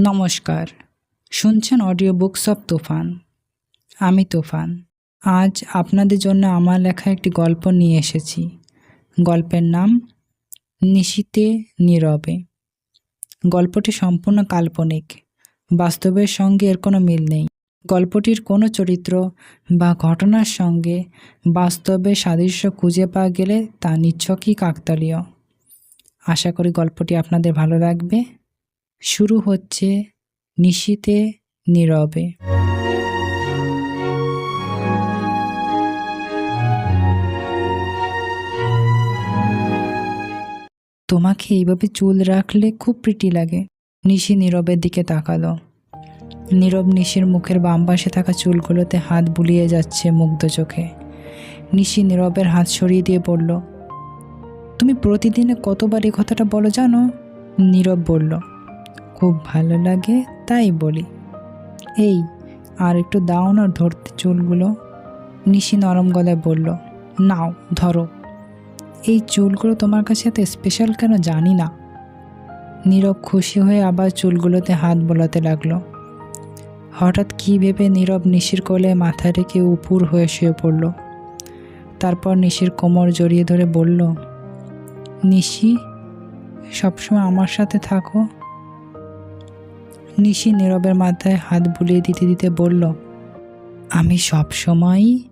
নমস্কার। শুনছেন audio books of তুফান। আমি তুফান। আজ আপনাদের জন্য আমার লেখা একটি গল্প নিয়ে এসেছি। গল্পের নাম, নিশীতে নীরবে। গল্পটি সম্পূর্ণ কাল্পনিক। বাস্তবের সঙ্গে এর কোনো মিল নেই। গল্পটির কোনো চরিত্র বা ঘটনার সঙ্গে বাস্তবে সাদৃশ্য খুঁজে পাওয়া গেলে তা নিচ্ছকই কাকতালীয়। আশা করি গল্পটি আপনাদের ভালো লাগবে। শুরু হচ্ছে নিশীতে নীরবে। তোমাকে এইভাবে চুল রাখলে খুব প্রিটি লাগে। নিশি নীরবের দিকে তাকালো। নীরব নিশির মুখের বাম পাশে থাকা চুলগুলোতে হাত বুলিয়ে যাচ্ছে মুগ্ধ চোখে। নিশি নীরবের হাত সরিয়ে দিয়ে বলল, তুমি প্রতিদিনে কতবার এ কথাটা বলো জানো? নীরব বলল খুব ভালো লাগে, তাই বলি। এই, আর একটু দাও না ধরতে চুলগুলো। নিশি নরম গলায় বলল, নাও, ধরো। এই চুলগুলো তোমার কাছে এত স্পেশাল কেন জানি না? নীরব খুশি হয়ে আবার চুলগুলোতে হাত বোলাতে লাগল। হঠাৎ কী ভেবে নীরব নিশির কোলে মাথা রেখে উপুর হয়ে শুয়ে পড়ল। তারপর নিশির কোমর জড়িয়ে ধরে বলল, নিশি, সবসময় আমার সাথে থাকো। নিশি নীরবের মাথায় হাত বুলিয়ে দিতে দিতে বলল, আমি সব সময়ই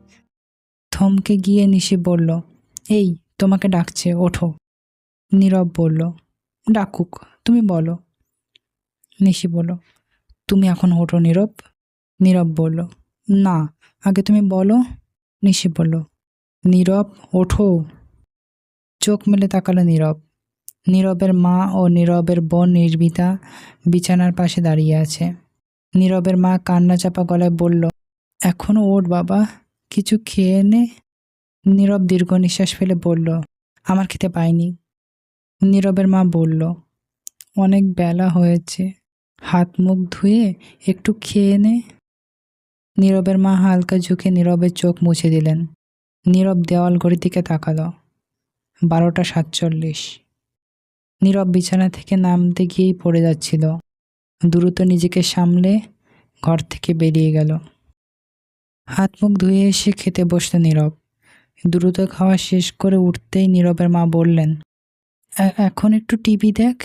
থমকে গিয়ে নিশি বলল, এই, তোমাকে ডাকছে, ওঠো। নীরব বলল, ডাকুক, তুমি বলো। নিশি বলল, তুমি এখন ওঠো নীরব? নীরব বলল, না, আগে তুমি বলো। নিশি বলল, নীরব, ওঠো। চোখ মেলে তাকালো নীরব। নীরবের মা ও নীরবের বোন নির্বিতা বিছানার পাশে দাঁড়িয়ে আছে। নীরবের মা কান্না চাপা গলায় বলল এখনও ওঠ বাবা, কিছু খেয়ে নে। নীরব দীর্ঘ নিঃশ্বাস ফেলে বলল, আমার খেতে পাইনি। নীরবের মা বলল, অনেক বেলা হয়েছে, হাত মুখ ধুয়ে একটু খেয়ে নে। নীরবের মা হালকা ঝুঁকে নীরবের চোখ মুছে দিলেন। নীরব দেওয়াল ঘড়ির দিকে তাকালো। বারোটা সাতচল্লিশ। নীরব বিছানা থেকে নামতে গিয়েই পড়ে যাচ্ছিল। দ্রুত নিজেকে সামলে ঘর থেকে বেরিয়ে গেল। হাত মুখ ধুয়ে এসে খেতে বসল নীরব। দ্রুত খাওয়া শেষ করে উঠতেই নীরবের মা বললেন এখন একটু টিভি দেখ।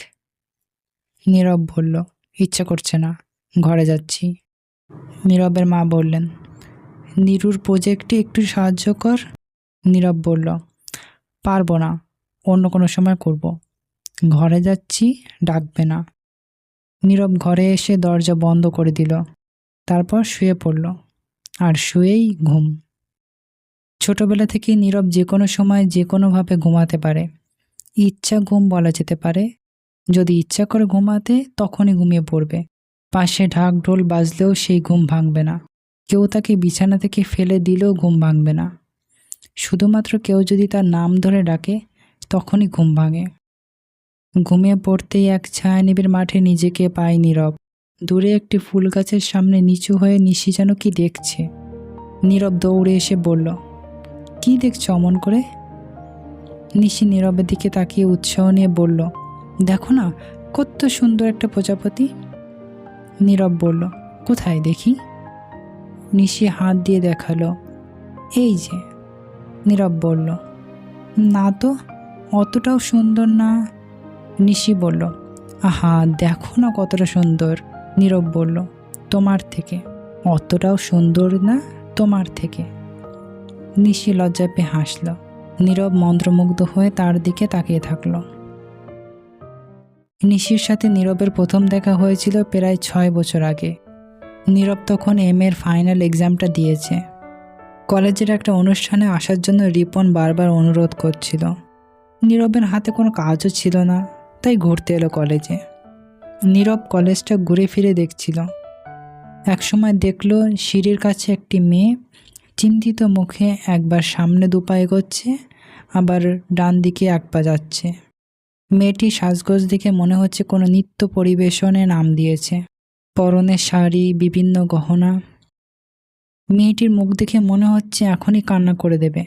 নীরব বলল, ইচ্ছা করছে না, ঘরে যাচ্ছি। নীরবের মা বললেন, নীরুর প্রজেক্টে একটু সাহায্য কর। নীরব বলল, পারব না, অন্য কোনো সময় করব। ঘরে যাচ্ছি, ডাকবে না। নীরব ঘরে এসে দরজা বন্ধ করে দিল। তারপর শুয়ে পড়ল। আর শুয়েই ঘুম। ছোটবেলা থেকেই নীরব যে কোনো সময় যে কোনোভাবে ঘুমাতে পারে। ইচ্ছা ঘুম বলা যেতে পারে। যদি ইচ্ছা করে ঘুমাতে, তখনই ঘুমিয়ে পড়বে। পাশে ঢাক ঢোল বাজলেও সেই ঘুম ভাঙবে না। কেউ তাকে বিছানা থেকে ফেলে দিলেও ঘুম ভাঙবে না। শুধুমাত্র কেউ যদি তার নাম ধরে ডাকে, তখনই ঘুম ভাঙে। ঘুমিয়ে পড়তেই এক ছায়ানিবির মাঠে নিজেকে পায় নীরব। দূরে একটি ফুল গাছের সামনে নিচু হয়ে নিশি যেন কি দেখছে। নীরব দৌড়ে এসে বলল, কি দেখছ অমন করে? নিশি নীরবের দিকে তাকিয়ে উৎসাহ নিয়ে বলল, দেখো না, কত সুন্দর একটা প্রজাপতি। নীরব বলল, কোথায় দেখি? নিশি হাত দিয়ে দেখাল, এই যে। নীরব বলল, না তো, অতটাও সুন্দর না। নিশি বলল, আহা, দেখো না কতটা সুন্দর। নীরব বলল, তোমার থেকে। অতটাও সুন্দর না তোমার থেকে। নিশি লজ্জা পেয়ে হাসল। নীরব মন্ত্রমুগ্ধ হয়ে তার দিকে তাকিয়ে থাকল। নিশির সাথে নীরবের প্রথম দেখা হয়েছিল প্রায় ছয় বছর আগে। নীরব তখন এম এর ফাইনাল এক্সামটা দিয়েছে। কলেজের একটা অনুষ্ঠানে আসার জন্য রিপন বারবার অনুরোধ করছিল। নীরবের হাতে কোনো কাজও ছিল না। তাই ঘুরতে এলো কলেজে। নীরব কলেজটা ঘুরে ফিরে দেখছিল। একসময় দেখল সিঁড়ির কাছে একটি মেয়ে চিন্তিত মুখে একবার সামনে দুপা এগোচ্ছে, আবার ডান দিকে এক পা যাচ্ছে। মেয়েটি সাজগোজ দেখে মনে হচ্ছে কোনো নৃত্য পরিবেশনে নাম দিয়েছে। পরনে শাড়ি, বিভিন্ন গহনা। মেয়েটির মুখ দেখে মনে হচ্ছে এখনই কান্না করে দেবে।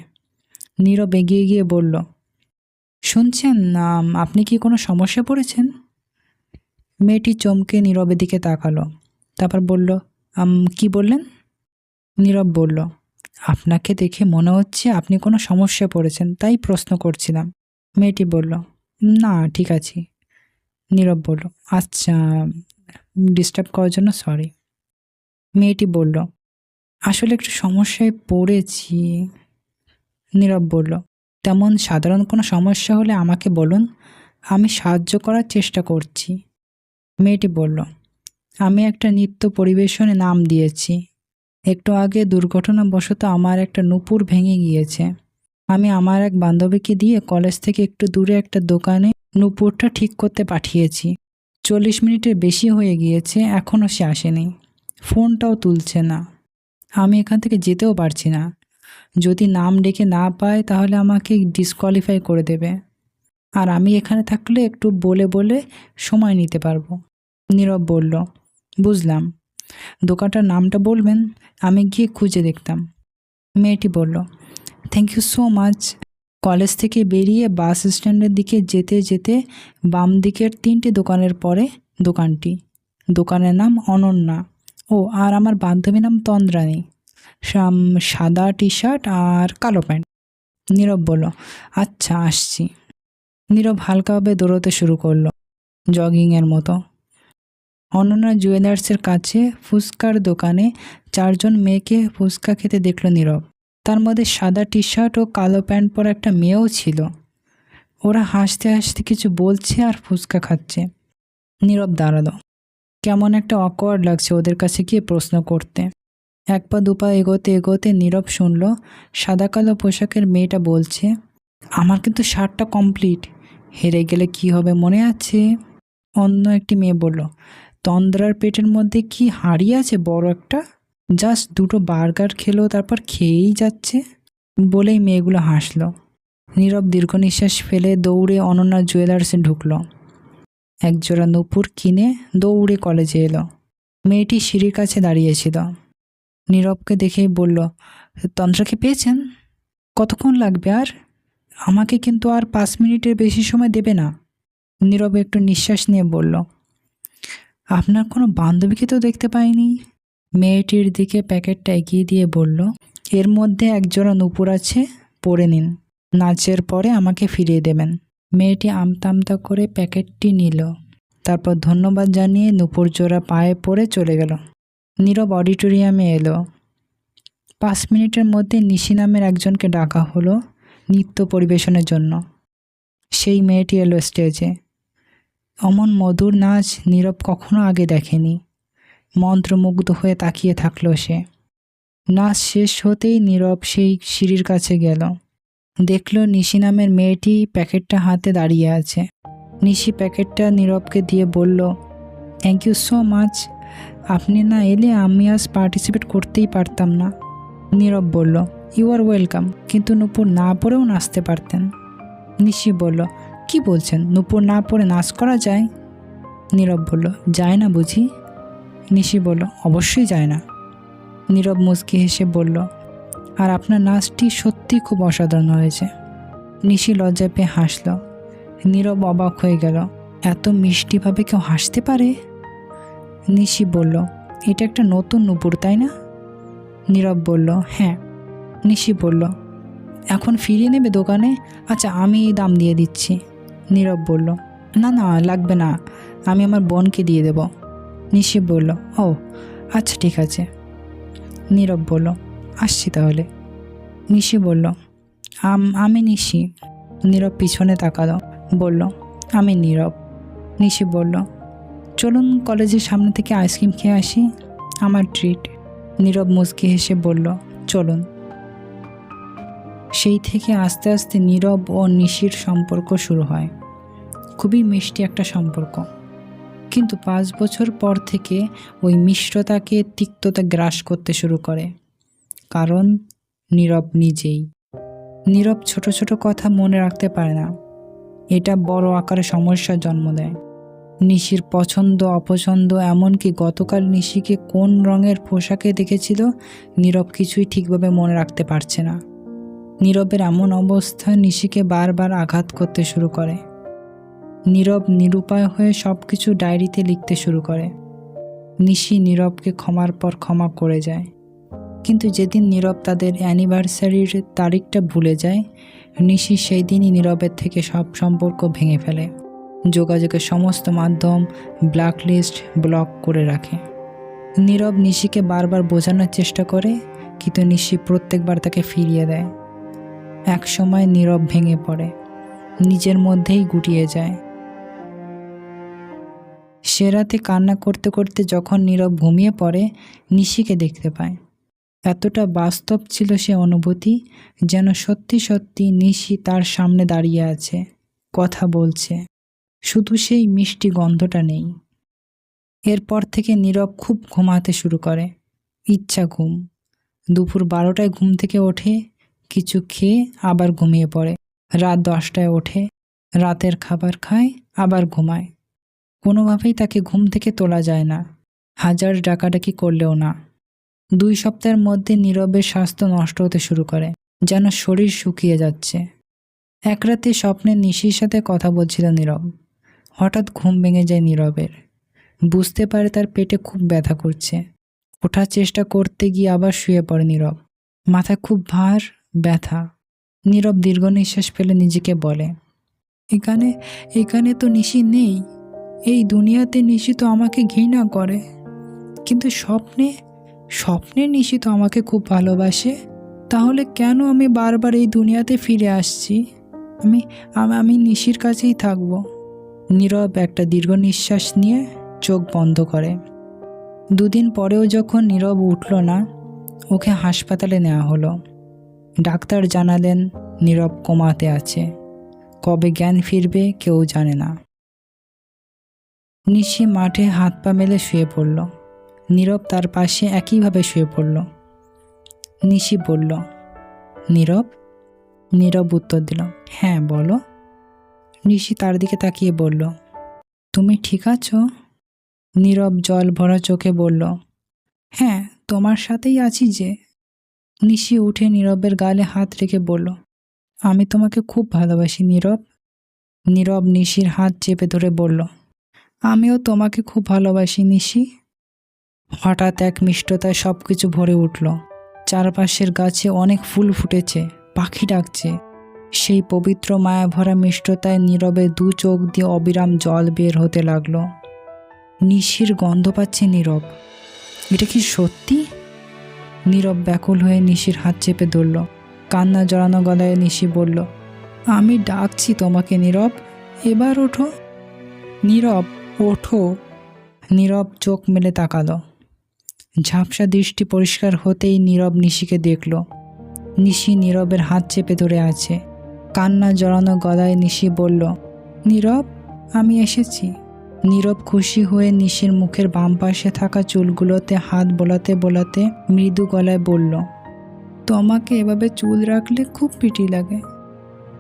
নীরব এগিয়ে গিয়ে বলল শুনছেন আপনি কি কোনো সমস্যা পড়েছেন? মেয়েটি চমকে নীরবের দিকে তাকালো, তারপর বলল কি বললেন? নীরব বলল, আপনাকে দেখে মনে হচ্ছে আপনি কোনো সমস্যায় পড়েছেন, তাই প্রশ্ন করছিলাম। মেয়েটি বলল, না, ঠিক আছে। নীরব বলল আচ্ছা ডিস্টার্ব করার জন্য সরি মেয়েটি বলল, আসলে একটু সমস্যায় পড়েছি। নীরব বলল তেমন সাধারণ কোনো সমস্যা হলে আমাকে বলুন, আমি সাহায্য করার চেষ্টা করছি। মেয়েটি বলল, আমি একটা নৃত্য পরিবেশনে নাম দিয়েছি। একটু আগে দুর্ঘটনাবশত আমার একটা নুপুর ভেঙে গিয়েছে। আমি আমার এক বান্ধবীকে দিয়ে কলেজ থেকে একটু দূরে একটা দোকানে নুপুরটা ঠিক করতে পাঠিয়েছি। চল্লিশ মিনিটের বেশি হয়ে গিয়েছে, এখনও সে আসেনি। ফোনটাও তুলছে না। আমি এখান থেকে যেতেও পারছি না। যদি নাম ডেকে না পায়, তাহলে আমাকে ডিসকোয়ালিফাই করে দেবে। আর আমি এখানে থাকলে একটু বলে বলে সময় নিতে পারব। নীরব বলল, বুঝলাম। দোকানটার নামটা বলবেন, আমি গিয়ে খুঁজে দেখতাম। মেয়েটি বলল thank you so much college থেকে বেরিয়ে বাস স্ট্যান্ডের দিকে যেতে যেতে বাম দিকের তিনটি দোকানের পরে দোকানটি। দোকানের নাম অনন্যা। ও, আর আমার বান্ধবীর নাম তন্দ্রানী সাম সাদা টি শার্ট আর কালো প্যান্ট। নীরব বলল আচ্ছা আসছি। নীরব হালকাভাবে দৌড়তে শুরু করল, জগিংয়ের মতো। অনন্যা জুয়েলার্সের কাছে ফুচকার দোকানে চারজন মেয়েকে ফুচকা খেতে দেখল নীরব। তার মধ্যে সাদা টি শার্ট ও কালো প্যান্ট পরা একটা মেয়েও ছিল। ওরা হাসতে হাসতে কিছু বলছে আর ফুচকা খাচ্ছে। নীরব দাঁড়াল। কেমন একটা অকওয়ার্ড লাগছে ওদের কাছে গিয়ে প্রশ্ন করতে। এক পা দুপা এগোতে এগোতে নীরব শুনল, সাদা কালো পোশাকের মেয়েটা বলছে, আমার কিন্তু শার্টটা কমপ্লিট। হেরে গেলে কি হবে মনে আছে? অন্য একটি মেয়ে বলল, তন্দ্রার পেটের মধ্যে কি হাড়ি আছে, বড় একটা? জাস্ট দুটো বার্গার খেলো, তারপর খেয়েই যাচ্ছে? বলেই মেয়েগুলো হাসলো। নীরব দীর্ঘ নিঃশ্বাস ফেলে দৌড়ে অনন্যা জুয়েলার্সে ঢুকলো। একজোড়া নুপুর কিনে দৌড়ে কলেজে এলো। মেয়েটি সিঁড়ির কাছে দাঁড়িয়েছিল। নীরবকে দেখেই বলল তন্ত্রাকে পেয়েছেন? কতক্ষণ লাগবে আর? আমাকে কিন্তু আর পাঁচ মিনিটের বেশি সময় দেবে না। নীরব একটু নিঃশ্বাস নিয়ে বলল, আপনার কোনো বান্ধবীকে তো দেখতে পাইনি? মেয়েটির দিকে প্যাকেটটা এগিয়ে দিয়ে বলল, এর মধ্যে একজোড়া নুপুর আছে, পরে নিন। নাচের পরে আমাকে ফিরিয়ে দেবেন। মেয়েটি আমতা আমতা করে প্যাকেটটি নিল, তারপর ধন্যবাদ জানিয়ে নুপুর জোড়া পায়ে পড়ে চলে গেল। নীরব অডিটোরিয়ামে এলো। পাঁচ মিনিটের মধ্যে নিশি নামের একজনকে ডাকা হলো নৃত্য পরিবেশনের জন্য। সেই মেয়েটি এলো স্টেজে। অমন মধুর নাচ নীরব কখনো আগে দেখেনি। মন্ত্রমুগ্ধ হয়ে তাকিয়ে থাকল সে। নাচ শেষ হতেই নীরব সেই সিঁড়ির কাছে গেল। দেখল নিশি নামের মেয়েটি প্যাকেটটা হাতে দাঁড়িয়ে আছে। নিশি প্যাকেটটা নীরবকে দিয়ে বলল থ্যাংক ইউ সো মাচ আপনি না এলে আমি আজ পার্টিসিপেট করতেই পারতাম না। নীরব বলল ইউ আর ওয়েলকাম কিন্তু নূপুর না পড়েও নাচতে পারতেন। নিশি বলল, কি বলছেন? নূপুর না পড়ে নাচ করা যায়? নীরব বলল, যায় না বুঝি। নিশি বলল, অবশ্যই যায় না। নীরব মুচকি হেসে বলল, আর আপনার নাচটি সত্যি খুব অসাধারণ হয়েছে। নিশি লজ্জা পেয়ে হাসল। নীরব অবাক হয়ে গেল, এত মিষ্টিভাবে কেউ হাসতে পারে? নিশি বলল, এটা একটা নতুন নুপুর, তাই না? নীরব বলল হ্যাঁ। নিশি বলল, এখন ফিরিয়ে নেবে দোকানে? আচ্ছা আমি এই দাম দিয়ে দিচ্ছি। নীরব বলল, না না, লাগবে না, আমি আমার বোনকে দিয়ে দেব। নিশি বলল, ও আচ্ছা ঠিক আছে। নীরব বলল, আসছি তাহলে। নিশি বলল, আম, আমি নিশি। নীরব পিছনে তাকালো, বলল, আমি নীরব। নিশি বলল চলুন কলেজের সামনে থেকে আইসক্রিম খেয়ে আসি। আমার ট্রিট নীরব মুচকি হেসে বলল, চলুন। সেই থেকে আস্তে আস্তে নীরব ও নিশির সম্পর্ক শুরু হয়। খুবই মিষ্টি একটা সম্পর্ক। কিন্তু পাঁচ বছর পর থেকে ওই মিষ্টতাকে তিক্ততা গ্রাস করতে শুরু করে। কারণ নীরব নিজেই। নীরব ছোট ছোট কথা মনে রাখতে পারে না। এটা বড় আকারে সমস্যার জন্ম দেয়। নিশির পছন্দ, অপছন্দ, এমনকি গতকাল নিশিকে কোন রঙের পোশাকে দেখেছিল, নীরব কিছুই ঠিকভাবে মনে রাখতে পারছে না। নীরবের এমন অবস্থা নিশিকে বারবার আঘাত করতে শুরু করে। নীরব নিরুপায় হয়ে সব কিছু ডায়েরিতে লিখতে শুরু করে। নিশি নীরবকে ক্ষমার পর ক্ষমা করে যায়। কিন্তু যেদিন নীরব তাদের অ্যানিভার্সারির তারিখটা ভুলে যায়, নিশি সেই দিনই নীরবের থেকে সব সম্পর্ক ভেঙে ফেলে। যোগাযোগের সমস্ত মাধ্যম ব্ল্যাকলিস্ট ব্লক করে রাখে। নীরব নিশিকে বারবার বোঝানোর চেষ্টা করে, কিন্তু নিশি প্রত্যেকবার তাকে ফিরিয়ে দেয়। এক সময় নীরব ভেঙে পড়ে, নিজের মধ্যেই গুটিয়ে যায়। সে রাতে কান্না করতে করতে যখন নীরব ঘুমিয়ে পড়ে, নিশিকে দেখতে পায়। এতটা বাস্তব ছিল সে অনুভূতি, যেন সত্যি সত্যি নিশি তার সামনে দাঁড়িয়ে আছে, কথা বলছে। শুধু সেই মিষ্টি গন্ধটা নেই। এরপর থেকে নীরব খুব ঘুমাতে শুরু করে। ইচ্ছা ঘুম। দুপুর বারোটায় ঘুম থেকে ওঠে, কিছু খেয়ে আবার ঘুমিয়ে পড়ে। রাত দশটায় ওঠে, রাতের খাবার খায়, আবার ঘুমায়। কোনোভাবেই তাকে ঘুম থেকে তোলা যায় না। হাজার ডাকাডাকি করলেও না। দুই সপ্তাহের মধ্যে নীরবের স্বাস্থ্য নষ্ট হতে শুরু করে, যেন শরীর শুকিয়ে যাচ্ছে। এক রাতে স্বপ্নে নিশির সাথে কথা বলছিল নীরব। হঠাৎ ঘুম ভেঙে যায় নীরবের। বুঝতে পারে তার পেটে খুব ব্যথা করছে। ওঠার চেষ্টা করতে গিয়ে আবার শুয়ে পড়ে নীরব। মাথায় খুব ভার, ব্যথা। নীরব দীর্ঘ নিঃশ্বাস ফেলে নিজেকে বলে, এখানে এখানে তো নিশি নেই। এই দুনিয়াতে নিশি তো আমাকে ঘৃণা করে। কিন্তু স্বপ্নে স্বপ্নে নিশি তো আমাকে খুব ভালোবাসে। তাহলে কেন আমি বারবার এই দুনিয়াতে ফিরে আসছি? আমি আমি নিশির কাছেই থাকব। নীরব একটা দীর্ঘ নিঃশ্বাস নিয়ে চোখ বন্ধ করে। দুদিন পরেও যখন নীরব উঠল না, ওকে হাসপাতালে নেওয়া হলো। ডাক্তার জানালেন নীরব কোমাতে আছে। কবে জ্ঞান ফিরবে কেউ জানে না। নিশি মাঠে হাত পা মেলে শুয়ে পড়ল। নীরব তার পাশে একইভাবে শুয়ে পড়ল। নিশি বলল, নীরব? নীরব উত্তর দিল হ্যাঁ বলো। নিশি তার দিকে তাকিয়ে বলল, তুমি ঠিক আছো? নীরব জল ভরা চোখে বলল হ্যাঁ তোমার সাথেই আছি যে। নিশি উঠে নীরবের গালে হাত রেখে বলল, আমি তোমাকে খুব ভালোবাসি নীরব। নীরব নিশির হাত চেপে ধরে বলল, আমিও তোমাকে খুব ভালোবাসি নিশি। হঠাৎ এক মিষ্টতায় সব কিছু ভরে উঠল। চারপাশের গাছে অনেক ফুল ফুটেছে, পাখি ডাকছে। সেই পবিত্র মায়া ভরা মিষ্টতায় নীরবে দু চোখ দিয়ে অবিরাম জল বের হতে লাগল। নিশির গন্ধ পাচ্ছে নীরব। এটা কি সত্যি? নীরব ব্যাকুল হয়ে নিশির হাত চেপে ধরল। কান্না জড়ানো গলায় নিশি বলল, আমি ডাকছি তোমাকে নীরব, এবার ওঠো। নীরব ওঠো। নীরব চোখ মেলে তাকালো। ঝাপসা দৃষ্টি পরিষ্কার হতেই নীরব নিশিকে দেখল। নিশি নীরবের হাত চেপে ধরে আছে। কান্না জড়ানো গলায় নিশি বলল, নীরব, আমি এসেছি। নীরব খুশি হয়ে নিশির মুখের বাম পাশে থাকা চুলগুলোতে হাত বোলাতে বোলাতে মৃদু গলায় বলল, তোমাকে এভাবে চুল রাখলে খুব পিটি লাগে।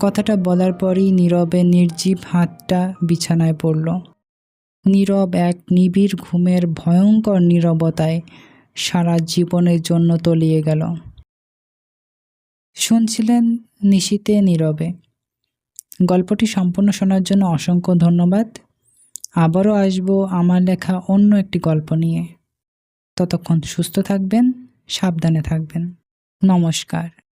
কথাটা বলার পরই নীরবে নির্জীব হাতটা বিছানায় পড়ল। নীরব এক নিবিড় ঘুমের ভয়ঙ্কর নীরবতায় সারা জীবনের জন্য তলিয়ে গেল। শুনছিলেন নিশিতে নীরবে। গল্পটি সম্পূর্ণ শোনার জন্য অসংখ্য ধন্যবাদ। আবারও আসব আমার লেখা অন্য একটি গল্প নিয়ে। ততক্ষণ সুস্থ থাকবেন, সাবধানে থাকবেন। নমস্কার।